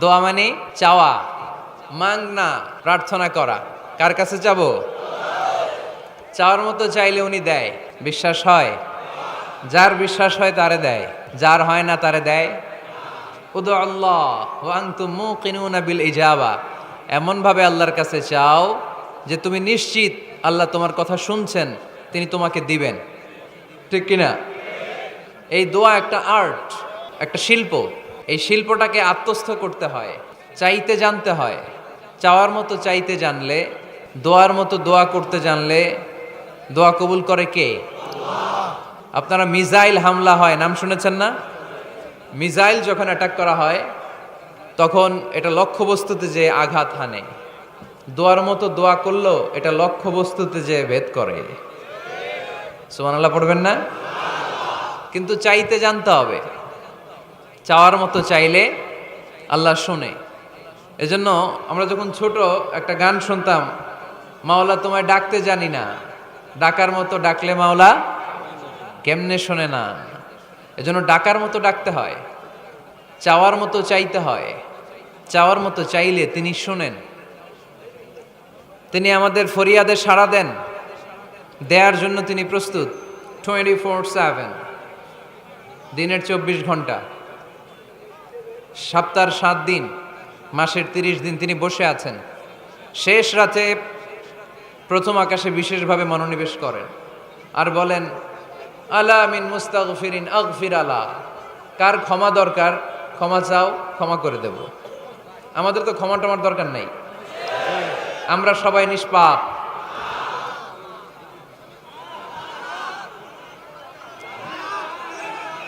দোয়া মানে চাওয়া মাংনা প্রার্থনা করা। কার কাছে চাবো চাওয়ার মতো চাইলে উনি দেয়, বিশ্বাস হয়। যার বিশ্বাস হয় তারে দেয়, যার হয় না তারে দেয়। উদু আল্লাহ বিল ইজাবা। এমনভাবে আল্লাহর কাছে চাও যে তুমি নিশ্চিত আল্লাহ তোমার কথা শুনছেন, তিনি তোমাকে দিবেন। ঠিক কিনা? এই দোয়া একটা আর্ট, একটা শিল্প। এই শিল্পটাকে আত্মস্থ করতে হয়, চাইতে জানতে হয়। চাওয়ার মতো চাইতে জানলে, দোয়ার মতো দোয়া করতে জানলে, দোয়া কবুল করে কে? আপনারা মিজাইল হামলা হয়, নাম শুনেছেন না? মিজাইল যখন অ্যাটাক করা হয়, তখন এটা লক্ষ্যবস্তুতে যে আঘাত হানে। দোয়ার মতো দোয়া করলেও এটা লক্ষ্যবস্তুতে যে ভেদ করে। সুবহানাল্লাহ, পড়বেন না? কিন্তু চাইতে জানতে হবে। চাওয়ার মতো চাইলে আল্লাহ শোনে। এজন্য আমরা যখন ছোট একটা গান শুনতাম, মাওলা তোমায় ডাকতে জানি না। ডাকার মতো ডাকলে মাওলা কেমনে শোনে না? এজন্য ডাকার মতো ডাকতে হয়, চাওয়ার মতো চাইতে হয়। চাওয়ার মতো চাইলে তিনি শোনেন। তিনি আমাদের ফরিয়াদে সাড়া দেন। দেয়ার জন্য তিনি প্রস্তুত। Twenty four seven. দিনের চব্বিশ ঘণ্টা। সপ্তাহের সাত দিন, মাসের তিরিশ দিন তিনি বসে আছেন। শেষ রাতে প্রথম আকাশে বিশেষভাবে মনোনিবেশ করেন আর বলেন, আলা মিন মুস্তাগফিরিন আগফির আলা। কার ক্ষমা দরকার, ক্ষমা চাও, ক্ষমা করে দেব। আমাদের তো ক্ষমা টমার দরকার নাই। আমরা সবাই নিষ্পাপ।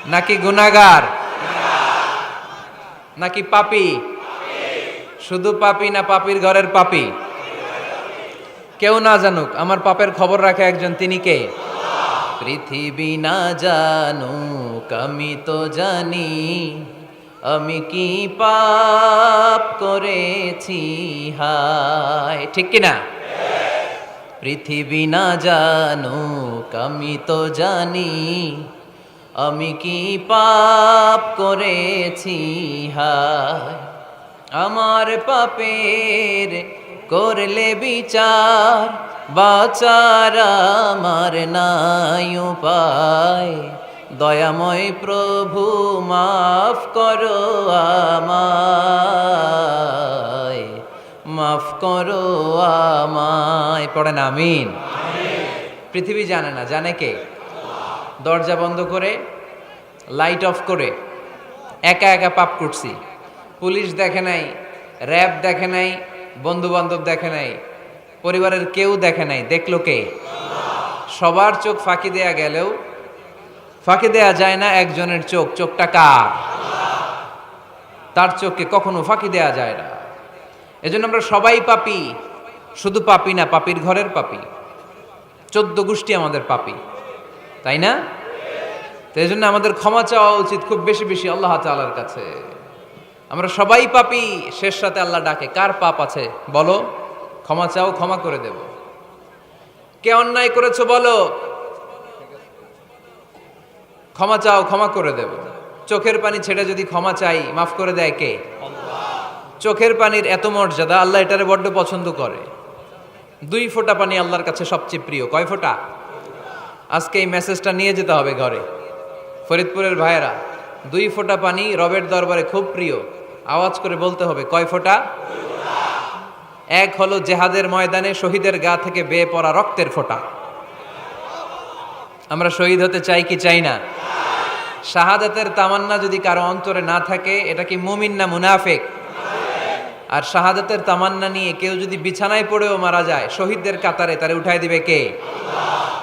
নাকি গুনাগার নাকি পাপি? শুধু পাপি না পাপির ঘরের পাপি? কেউ না জানুক, আমার পাপের খবর রাখে একজন, তিনি কে? পৃথিবী না জানুক, আমি তো জানি, আমি কি পাপ করেছি, হায়, ঠিক কিনা পৃথিবী না জানুক, আমি তো জানি আমি কি পাপ করেছি? হায়, আমার পাপের করলে বিচার, বাচার আমার নাই উপায়। দয়াময় প্রভু, মাফ করো আমায়। মাফ করো আমায়। পড়েন আমিন। পৃথিবী জানে না, জানে কে? দরজা বন্ধ করে লাইট অফ করে, একা একা পাপ করছি। পুলিশ দেখে নাই র্যাব দেখে নাই বন্ধু বান্ধব দেখে নাই, পরিবারের কেউ দেখে নাই, দেখল কে? সবার চোখ ফাঁকি দেয়া গেলেও, ফাঁকি দেয়া যায় না একজনের চোখ, চোখটা কার? তার চোখকে কখনো ফাঁকি দেয়া যায় না। এজন্য আমরা সবাই পাপি, শুধু পাপি না, পাপির ঘরের পাপি। চোদ্দ গোষ্ঠী আমাদের পাপি। তাই না? তো এই জন্য আমাদের ক্ষমা চাওয়া উচিত খুব বেশি বেশি আল্লাহ তালার কাছে। আমরা সবাই পাপি, শেষ রাতে আল্লাহ ডাকে। কার পাপ আছে? বলো। ক্ষমা চাও, ক্ষমা করে দেব। কে অন্যায় করেছ বলো। ক্ষমা চাও, ক্ষমা করে দেব। চোখের পানি ছেড়ে যদি ক্ষমা চাই, মাফ করে দেয় কে? চোখের পানির এত মর্যাদা, আল্লাহ এটারে বড্ড পছন্দ করে। দুই ফোঁটা পানি আল্লাহর কাছে সবচেয়ে প্রিয়। কয় ফোঁটা? আজকে এই মেসেজটা নিয়ে যেতে হবে ঘরে। ফরিদপুরের ভাইয়েরা, দুই ফোঁটা পানি রবের দরবারে খুব প্রিয়। আওয়াজ করে বলতে হবে, কয় ফোঁটা? এক হলো জেহাদের ময়দানে শহীদের গা থেকে বেয়ে পড়া রক্তের ফোঁটা। আমরা শহীদ হতে চাই কি চাই না? শাহাদাতের তামান্না যদি কারও অন্তরে না থাকে, এটা কি মুমিন না মুনাফেক? আর শাহাদাতের তামান্না নিয়ে কেউ যদি বিছানায় পড়েও মারা যায়, শহীদদের কাতারে তারে উঠাই দিবে কে?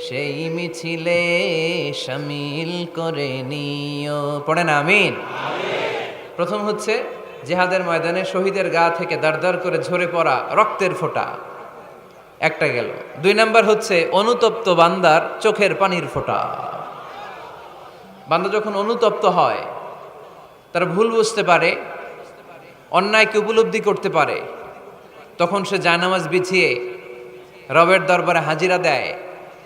সেই মিছিলে সামিল করে নিও। পড়েন আমিন? প্রথম হচ্ছে জেহাদের ময়দানে শহীদের গা থেকে দাঁড় করে ঝরে পড়া রক্তের ফোঁটা। একটা গেল। দুই নাম্বার হচ্ছে অনুতপ্ত বান্দার চোখের পানির ফোঁটা। বান্দা যখন অনুতপ্ত হয়, তার ভুল বুঝতে পারে, অন্যায়কে উপলব্ধি করতে পারে, তখন সে জায়নামাজ বিছিয়ে রবের দরবারে হাজিরা দেয়।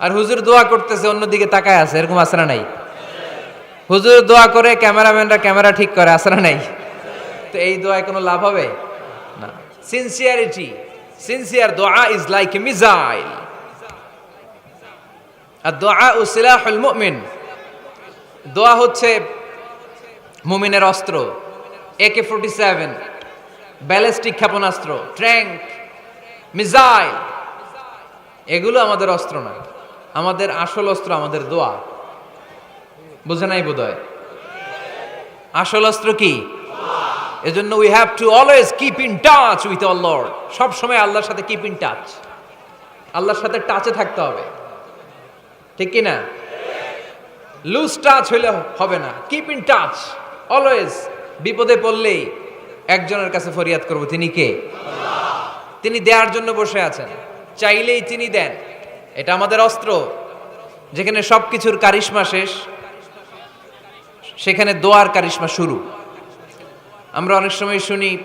আর হুজুর দোয়া করতেছে, অন্যদিকে তাকায় আছে, এরকম না নাই? হুজুর দোয়া করে ক্যামেরাম্যানরা ক্যামেরা ঠিক করে না নাই? তো এই দোয়ায় কোনো লাভ হবে? না। সিনসিয়ারিটি সিনসিয়ার দোয়া ইজ লাইক এ মিজাইল আর দোয়া ও সিলাহুল মুমিন, দোয়া হচ্ছে মুমিনের অস্ত্র একে ফোর্টি সেভেন ব্যালিস্টিক ক্ষেপণাস্ত্র ট্র্যাঙ্ক মিজাইল এগুলো আমাদের অস্ত্র নয় আমাদের আসল অস্ত্র আমাদের দোয়া। বুঝে নাই বোধ আসল অস্ত্র কি? এজন্য we have to always keep in touch with all lord সব সময় আল্লাহর সাথে কিপ ইন টাচ আল্লাহর সাথে টাচে থাকতে হবে। ঠিক কি না? লুজ টাচ হইলে হবে না। কিপ ইন টাচ অলওয়েজ বিপদে পড়লেই একজনের কাছে ফরিয়াদ করব। তিনি কে? তিনি দেওয়ার জন্য বসে আছেন। চাইলেই তিনি দেন। এটা আমাদের অস্ত্র। যেখানে সব কিছুর কারিশ্মা শেষ, সেখানে দোয়ার কারিশমা শুরু। আমরা অনেক সময় শুনি,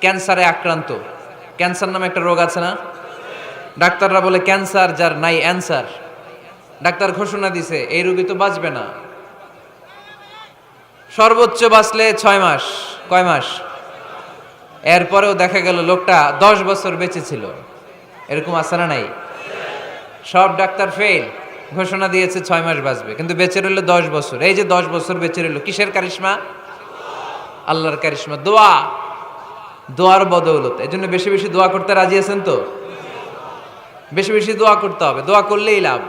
ক্যান্সারে আক্রান্ত। ক্যান্সার নামে একটা রোগ আছে না? ডাক্তাররা বলে, ক্যান্সার যার নাই অ্যান্সার। ডাক্তার ঘোষণা দিছে, এই রোগী তো বাঁচবে না। সর্বোচ্চ বাঁচলে ছয় মাস। কয় মাস? এরপরেও দেখা গেল লোকটা দশ বছর বেঁচে ছিল। এরকম না নাই? সব ডাক্তার ফেল ঘোষণা দিয়েছে ছয় মাস বাঁচবে। কিন্তু বেঁচে রইল দশ বছর। এই যে দশ বছর বেঁচে রইল, কিসের কারিশমা? আল্লাহর কারিশমা। দোয়া, দোয়ার বদৌলত। এই জন্য বেশি বেশি দোয়া করতে রাজি আছেন তো? বেশি বেশি দোয়া করতে হবে। দোয়া করলেই লাভ।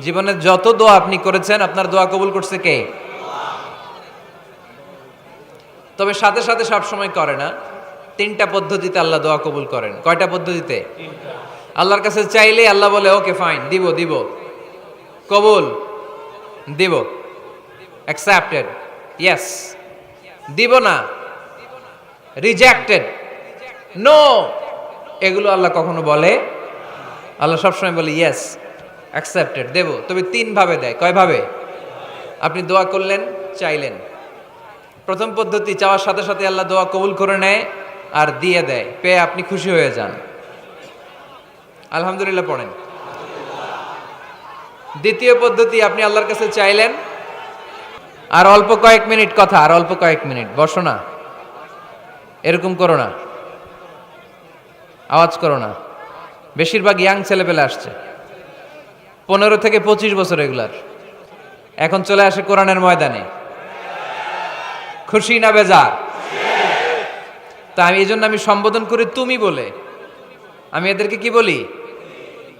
জীবনে যত দোয়া আপনি করেছেন, আপনার দোয়া কবুল করছে কে? তবে সাথে সাথে সব সময় করে না। তিনটা পদ্ধতিতে আল্লাহ দোয়া কবুল করেন। কয়টা পদ্ধতিতে? আল্লাহর কাছে চাইলে আল্লাহ বলে ওকে ফাইন দিব দিব। কবুল, দিব। অ্যাকসেপ্টেড ইয়েস দিব না। রিজেক্টেড নো এগুলো আল্লাহ কখনো বলে আল্লাহ সবসময় বলে ইয়েস অ্যাকসেপ্টেড দেব। তবে তিন ভাবে দেয়। কয় ভাবে? আপনি দোয়া করলেন, চাইলেন। প্রথম পদ্ধতি, চাওয়ার সাথে সাথে আল্লাহ দোয়া কবুল করে নেয় আর দিয়ে দেয়। পেয়ে আপনি খুশি হয়ে যান। আলহামদুলিল্লাহ পড়েন। দ্বিতীয় পদ্ধতি আপনি আল্লাহর কাছে চাইলেন, আর অল্প কয়েক মিনিট কথা, আর অল্প কয়েক মিনিট। বসো না। এরকম করো না। আওয়াজ করো না। বেশিরভাগ ইয়াং ছেলেপেলে আসছে। পনেরো থেকে পঁচিশ বছর এগুলার। এখন চলে আসে কোরআনের ময়দানে। খুশি না বেজার? তা আমি এই জন্য আমি সম্বোধন করি তুমি বলে। আমি এদেরকে কি বলি?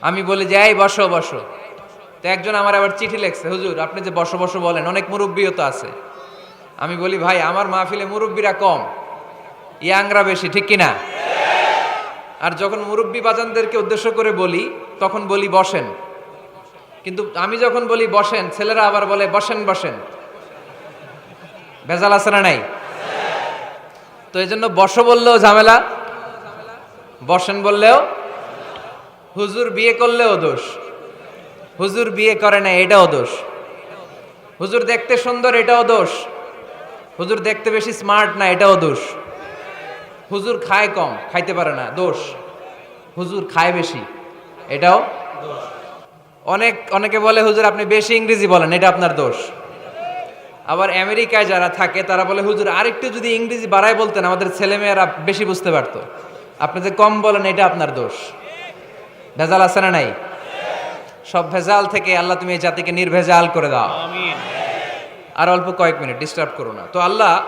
আমি বলি যে, এই, বসো বসো। তো একজন আমার আবার চিঠি লেখছে, হুজুর, আপনি যে বসো বসো বলেন, অনেক মুরব্বীও তো আছে। আমি বলি, ভাই, আমার মাহফিলে মুরব্বীরা কম, ইয়াংরা বেশি, ঠিক কিনা? আর যখন মুরব্বী বাজানদেরকে উদ্দেশ্য করে বলি, তখন বলি, বসেন। কিন্তু আমি যখন বলি, বসেন, ছেলেরা আবার বলে, বসেন বসেন। ভেজাল আছে না নাই? তো এই জন্য বস বললেও ঝামেলা, বসেন বললেও হুজুর বিয়ে করলেও দোষ। হুজুর বিয়ে করে না, এটাও দোষ। হুজুর দেখতে সুন্দর, এটাও দোষ। হুজুর দেখতে বেশি স্মার্ট না, এটাও দোষ। হুজুর খায় কম, খাইতে পারে না, দোষ। হুজুর খায় বেশি, এটাও অনেক, অনেকে বলে, হুজুর, আপনি বেশি ইংরেজি বলেন, এটা আপনার দোষ। আবার আমেরিকায় যারা থাকে, তারা বলে, হুজুর, আরেকটু যদি ইংরেজি বাড়ায় বলতেন, আমাদের ছেলেমেয়েরা বেশি বুঝতে পারতো। আপনি যে কম বলেন, এটা আপনার দোষ। ভেজাল আছে না নাই? সব ভেজাল থেকে আল্লাহ তুমি এই জাতিকে নির্ভেজাল করে দাও। আর অল্প কয়েক মিনিট ডিস্টার্ব করো না। তো আল্লাহ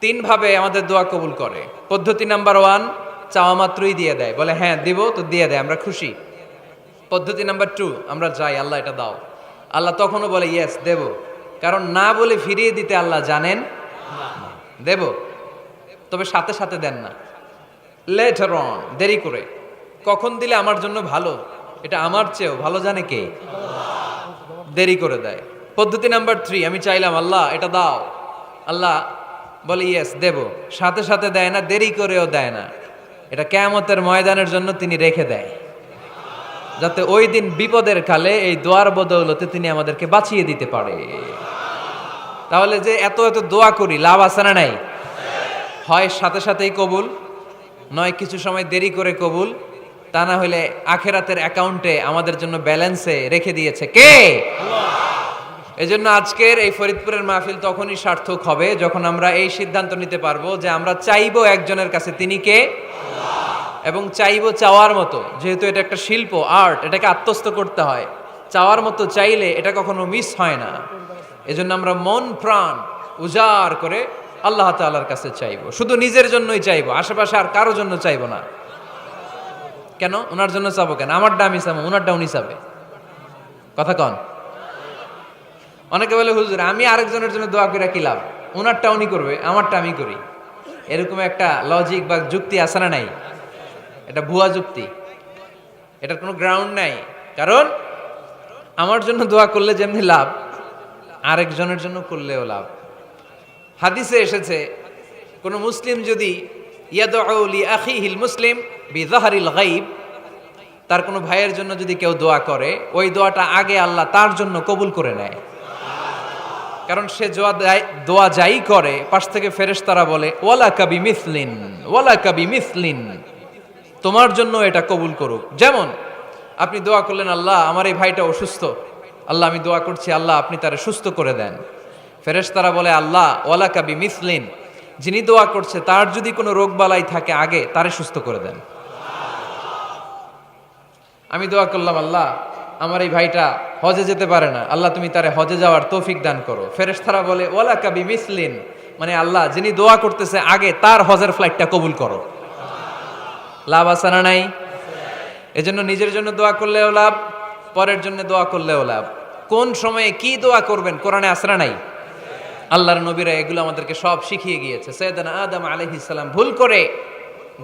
তিনভাবে আমাদের দোয়া কবুল করে। পদ্ধতি নাম্বার ওয়ান চাওয়া মাত্রই দিয়ে দেয়। বলে হ্যাঁ দিব তো দিয়ে দেয় আমরা খুশি। পদ্ধতি নাম্বার টু আমরা যাই আল্লাহ এটা দাও। আল্লাহ তখনও বলে ইয়েস দেব। কারণ না বলে ফিরিয়ে দিতে আল্লাহ জানেন দেব। তবে সাথে সাথে দেন না। লেটার অন দেরি করে। কখন দিলে আমার জন্য ভালো? এটা আমার চেয়েও ভালো জানে কে? দেরি করে দেয়। পদ্ধতি নাম্বার থ্রি আমি চাইলাম, আল্লাহ, এটা দাও। আল্লাহ বলে ইয়েস দেব। সাথে সাথে দেয় না, দেরি করেও দেয় না। এটা কেয়ামতের ময়দানের জন্য তিনি রেখে দেয়। যাতে ওই দিন বিপদের কালে এই দোয়ার বদৌলতে তিনি আমাদেরকে বাঁচিয়ে দিতে পারে। তাহলে যে এত এত দোয়া করি, লাভ আছে না নাই? হয় সাথে সাথেই কবুল, নয় কিছু সময় দেরি করে কবুল তা না হলে আখেরাতের অ্যাকাউন্টে আমাদের জন্য ব্যালেন্সে রেখে দিয়েছে কে? এজন্য আজকের এই ফরিদপুরের মাহফিল তখনই সার্থক হবে যখন আমরা এই সিদ্ধান্ত নিতে পারব যে আমরা চাইব একজনের কাছে তিনি কে? এবং চাইব চাওয়ার মতো, যেহেতু এটা একটা শিল্প, আর্ট, এটাকে আত্মস্থ করতে হয়। চাওয়ার মতো চাইলে এটা কখনো মিস হয় না। এজন্য আমরা মন, প্রাণ উজাড় করে আল্লাহ তাআলার কাছে চাইব। শুধু নিজের জন্যই চাইব, আশেপাশে আর কারোর জন্য চাইব না। কেন? ওনার জন্য চাবো কেন? আমারটা আমি চাবো ওনারটা উনি চাবে। কথা কন। অনেকে বলে, হুজুর, আমি আরেকজনের জন্য দোয়া করে কি লাভ? ওনারটা উনি করবে, আমারটা আমি করি। এরকম একটা লজিক বা যুক্তি আছে না নাই? এটা ভুয়া যুক্তি। এটার কোনো গ্রাউন্ড নাই। কারণ, আমার জন্য দোয়া করলে যেমনি লাভ, আরেকজনের জন্য করলেও লাভ। হাদিসে এসেছে, কোনো মুসলিম যদি মুসলিম তার কোনো ভাইয়ের জন্য যদি কেউ দোয়া করে, ওই দোয়াটা আগে আল্লাহ তার জন্য কবুল করে নেয়। কারণ সে দোয়া দোয়া যাই করে, পাশ থেকে ফেরেশ তারা বলে ওয়ালা কাবি মিসলিন ওয়ালা কাবি মিসলিন তোমার জন্য এটা কবুল করুক। যেমন, আপনি দোয়া করলেন, আল্লাহ, আমার এই ভাইটা অসুস্থ। আল্লাহ, আমি দোয়া করছি, আল্লাহ, আপনি তারা সুস্থ করে দেন। ফেরেশ তারা বলে, আল্লাহ ওয়ালা কাবি মিসলিন যিনি দোয়া করছে, তার যদি কোনো রোগ বালাই থাকে আগে, তারে সুস্থ করে দেন। আমি দোয়া করলাম, আল্লাহ, আমার এই ভাইটা হজে যেতে পারে না। আল্লাহ, তুমি তারে হজে যাওয়ার তৌফিক দান করো। ফেরেশতারা বলে ওলা কাবি মিসলিন মানে আল্লাহ, যিনি দোয়া করতেছে আগে, তার হজের ফ্লাইটটা কবুল করো। লাভ আছে না নাই? এজন্য নিজের জন্য দোয়া করলেও লাভ, পরের জন্য দোয়া করলেও লাভ। কোন সময়ে কি দোয়া করবেন, কোরআনে আসরা নাই? আল্লাহর নবীরা এগুলো আমাদেরকে সব শিখিয়ে গিয়েছে। সৈয়দানা আদম আলাইহিস সালাম ভুল করে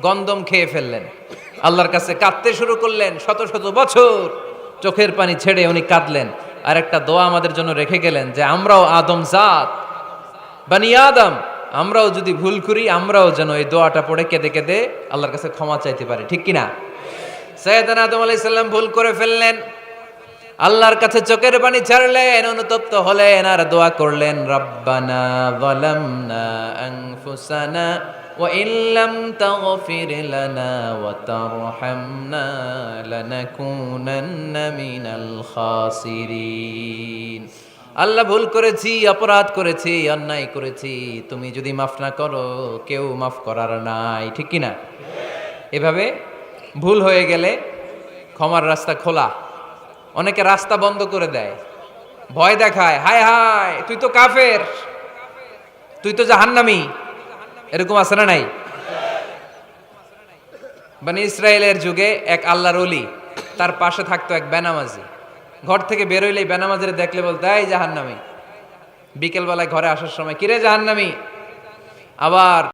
গন্দম খেয়ে ফেললেন। আল্লাহর কাছে কাঁদতে শুরু করলেন শত শত বছর। চোখের পানি ছেড়ে উনি কাঁদলেন। আর একটা দোয়া আমাদের জন্য রেখে গেলেন যে, আমরাও আদম জাত, বানি আদম, আমরাও যদি ভুল করি, আমরাও যেন এই দোয়াটা পড়ে কেঁদে কেঁদে আল্লাহর কাছে ক্ষমা চাইতে পারি। ঠিক কিনা? সৈয়দান আদম আলাইসাল্লাম ভুল করে ফেললেন। আল্লাহর কাছে চোখের পানি ছাড়লেন, অনুতপ্ত হলেন আর দোয়া করলেন, রব্বানা যালামনা আনফুসানা ওয়া ইল্লাম তাগফির লানা ওয়া মিনাল আল্লাহ ভুল করেছি, অপরাধ করেছি, অন্যায় করেছি, তুমি যদি মাফ না করো, কেউ মাফ করার নাই, ঠিক কিনা? এভাবে ভুল হয়ে গেলে ক্ষমার রাস্তা খোলা। অনেকে রাস্তা বন্ধ করে দেয়। ভয় দেখায়, হায় হায়, তুই তো কাফের, তুই তো জাহান্নামি। এরকম আছে না নাই? মানে ইসরায়েলের যুগে এক আল্লাহর অলি তার পাশে থাকতো এক বেনামাজি। ঘর থেকে বেরোইলে বেনামাজির দেখলে বলতে, এই জাহান্নামি। বিকেলবেলায় ঘরে আসার সময়, কিরে জাহান্নামি? আবার